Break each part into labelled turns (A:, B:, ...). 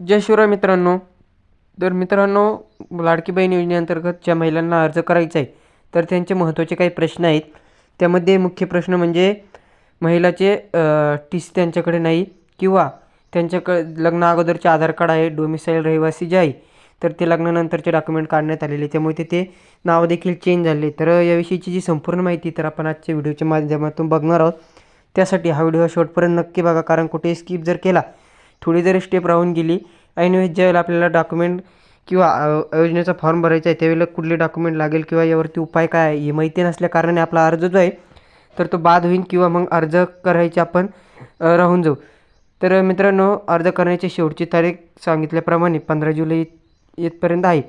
A: जय शिवराय मित्रांनो. तर मित्रांनो लाडकी बहीण योजनेअंतर्गत ज्या महिलांना अर्ज करायचा आहे. तर त्यांचे महत्त्वाचे काही प्रश्न आहेत. त्यामध्ये मुख्य प्रश्न म्हणजे महिलाचे टी सी त्यांच्याकडे नाही किंवा त्यांच्याकडे लग्न अगोदरचे आधार कार्ड आहे डोमिसाईल रहिवासी जे आहे तर ते लग्नानंतरचे डॉक्युमेंट काढण्यात आलेले त्यामुळे तिथे नाव देखील चेंज झाले. तर याविषयीची जी संपूर्ण माहिती तर आपण आजच्या व्हिडिओच्या माध्यमातून बघणार आहोत. त्यासाठी हा व्हिडिओ शेवटपर्यंत नक्की बघा कारण कुठे स्किप जर केला थोडी जरी स्टेप राहून गेली ऐनवेळेस ज्यावेळेला आपल्याला डॉक्युमेंट किंवा योजनेचा फॉर्म भरायचा आहे त्यावेळेला कुठले डॉक्युमेंट लागेल किंवा यावरती उपाय काय आहे हे माहिती नसल्याकारणाने आपला अर्ज जो आहे तर तो बाद होईल किंवा मग अर्ज करायचे आपण राहून जाऊ. तर मित्रांनो अर्ज करण्याची शेवटची तारीख सांगितल्याप्रमाणे पंधरा जुलै येतपर्यंत आहे.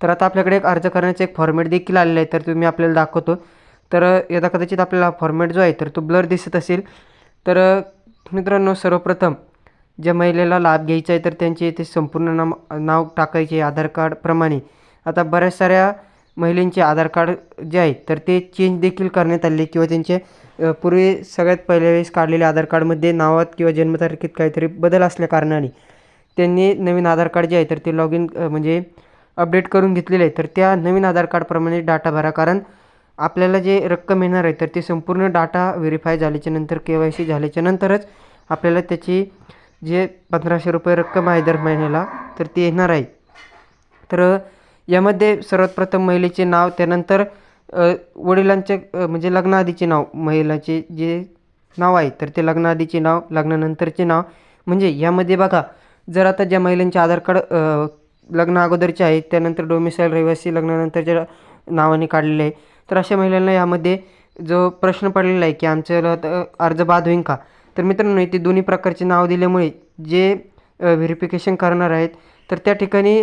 A: तर आता आपल्याकडे एक अर्ज करण्याचा एक फॉर्मॅट देखील आलेला आहे तर तुम्ही आपल्याला दाखवतो. तर यदा कदाचित आपल्याला फॉर्मॅट जो आहे तर तो ब्लर दिसत असेल. तर मित्रांनो सर्वप्रथम ज्या महिलेला लाभ घ्यायचा आहे तर त्यांचे ते संपूर्ण नाम नाव टाकायचे आधार कार्डप्रमाणे आता बऱ्याच साऱ्या महिलांचे आधार कार्ड जे आहे तर ते चेंज देखील करण्यात आले किंवा त्यांचे पूर्वी सगळ्यात पहिल्या वेळेस काढलेल्या आधार कार्डमध्ये नावात किंवा जन्मतारखेत काहीतरी बदल असल्याकारणाने त्यांनी नवीन आधार कार्ड जे आहे तर ते लॉग इन म्हणजे अपडेट करून घेतलेले आहे तर त्या नवीन आधार कार्डप्रमाणे डाटा भरा. कारण आपल्याला जे रक्कम येणार आहे तर ते संपूर्ण डाटा व्हेरीफाय झाल्याच्यानंतर के वाय सी झाल्याच्यानंतरच आपल्याला त्याची जे पंधराशे रुपये रक्कम आहे दर महिन्याला तर ती येणार आहे. तर यामध्ये सर्वात प्रथम महिलेचे नाव त्यानंतर वडिलांचे म्हणजे लग्नाआधीचे नाव महिलाचे जे नाव आहे तर ते लग्नाआधीचे नाव लग्नानंतरचे नाव म्हणजे यामध्ये बघा जर आता ज्या महिलांचे आधार कार्ड लग्न अगोदरचे आहे त्यानंतर डोमिसाईल रहिवासी लग्नानंतरच्या नावाने काढलेले आहे तर अशा महिलांना यामध्ये जो प्रश्न पडलेला आहे की आमचं अर्ज बाद होईन का? तर मित्रांनो इथे दोन्ही प्रकारचे नाव दिल्यामुळे जे व्हेरिफिकेशन करणार आहेत तर त्या ठिकाणी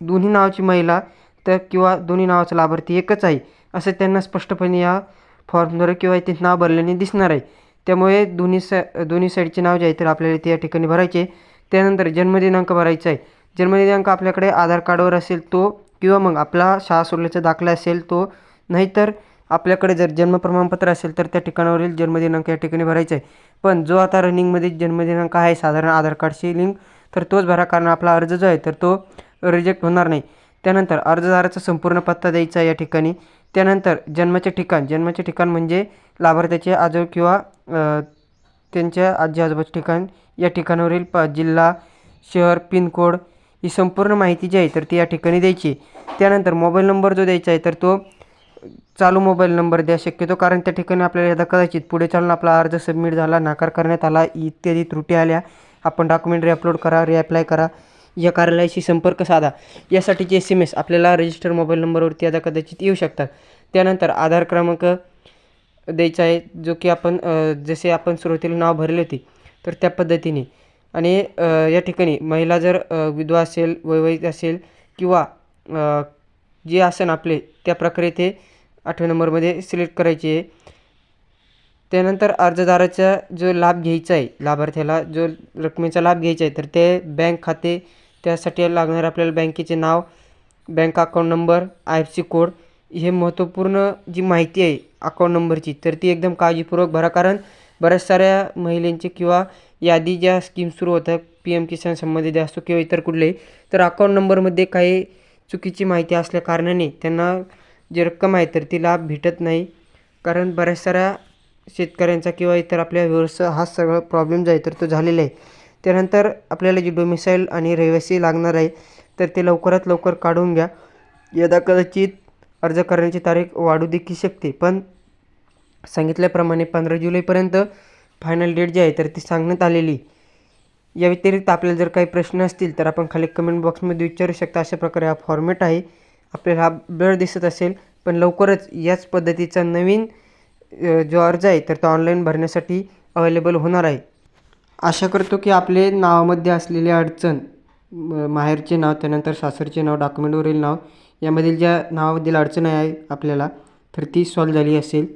A: दोन्ही नावाची महिला तर किंवा दोन्ही नावाचा लाभार्थी एकच आहे असं त्यांना स्पष्टपणे या फॉर्मद्वारे किंवा इथे नाव भरल्याने दिसणार आहे. त्यामुळे दोन्ही सा दोन्ही साईडचे नाव जे आहे तर आपल्याला ते या ठिकाणी भरायचे त्यानंतर जन्मदिनांक भरायचा आहे. जन्मदिनांक आपल्याकडे आधार कार्डवर असेल तो किंवा मग आपला शाळा सोडल्याचा दाखला असेल तो नाहीतर आपल्याकडे जर जन्म प्रमाणपत्र असेल तर त्या ठिकाणावरील जन्मदिनांक या ठिकाणी भरायचा आहे. पण जो आता रनिंगमध्ये जन्मदिनांक आहे साधारण आधार कार्डशी लिंक तर तोच भरा कारण आपला अर्ज जो आहे तर तो रिजेक्ट होणार नाही. त्यानंतर अर्जदाराचा संपूर्ण पत्ता द्यायचा आहे या ठिकाणी. त्यानंतर जन्माचे ठिकाण जन्माचे ठिकाण म्हणजे लाभार्थ्याचे आजोळ किंवा त्यांच्या आजी आजोबाचे ठिकाण या ठिकाणावरील प जिल्हा शहर पिनकोड ही संपूर्ण माहिती जी आहे तर ती या ठिकाणी द्यायची त्यानंतर मोबाईल नंबर जो द्यायचा आहे तर तो चालू मोबाईल नंबर द्या शक्यतो कारण त्या ठिकाणी आपल्याला एकदा कदाचित पुढे चालून आपला अर्ज सबमिट झाला नाकार करण्यात आला इत्यादी त्रुटी आल्या आपण डॉक्युमेंट रिअपलोड करा रिअप्लाय करा या कार्यालयाशी संपर्क साधा. यासाठीचे एस एम एस आपल्याला रजिस्टर मोबाईल नंबरवरती आता कदाचित येऊ शकतात. त्यानंतर आधार क्रमांक द्यायचा आहे जो की आपण जसे आपण सुरुवातीला नाव भरले होते तर त्या पद्धतीने. आणि या ठिकाणी महिला जर विधवा असेल वैवाहिक असेल किंवा जे आसन आपले त्या प्रकारे ते आठव्या नंबरमध्ये सिलेक्ट करायची आहे. त्यानंतर अर्जदाराचा जो लाभ घ्यायचा आहे लाभार्थ्याला जो रकमेचा लाभ घ्यायचा आहे तर ते बँक खाते त्यासाठी लागणारे आपल्याला बँकेचे नाव bank account number I F C code हे महत्त्वपूर्ण जी माहिती आहे अकाउंट नंबरची तर ती एकदम काळजीपूर्वक भरा. कारण बऱ्याच साऱ्या महिलांचे किंवा यादी ज्या स्कीम सुरू होतात पी एम किसान संबंधित असो किंवा इतर कुठलेही तर अकाउंट नंबरमध्ये काही चुकीची माहिती असल्या कारणाने त्यांना जी रक्कम आहे तर ती लाभ भेटत नाही. कारण बऱ्याच साऱ्या शेतकऱ्यांचा किंवा इतर आपल्या व्यवसाय हा सगळा प्रॉब्लेम जो आहे तर तो झालेला आहे. त्यानंतर आपल्याला जी डोमिसाईल आणि रहिवासी लागणार आहे तर ते लवकरात लवकर काढून घ्या. यदा कदाचित अर्ज करण्याची तारीख वाढू देखील शकते पण सांगितल्याप्रमाणे पंधरा जुलैपर्यंत फायनल डेट जी आहे तर ती सांगण्यात आलेली. या व्यतिरिक्त आपल्याला जर काही प्रश्न असतील तर आपण खाली कमेंट बॉक्समध्ये विचारू शकता. अशा प्रकारे हा फॉर्मॅट आहे. आपल्याला हा ब्लर दिसत असेल पण लवकरच याच पद्धतीचा नवीन जो अर्ज आहे तर तो ऑनलाईन भरण्यासाठी अवेलेबल होणार आहे. आशा करतो की आपले नावामध्ये असलेली अडचण माहेरचे नाव त्यानंतर सासरचे नाव डॉक्युमेंटवरील नाव यामधील ज्या नावामधील अडचण आहे आपल्याला तर ती सॉल्व झाली असेल.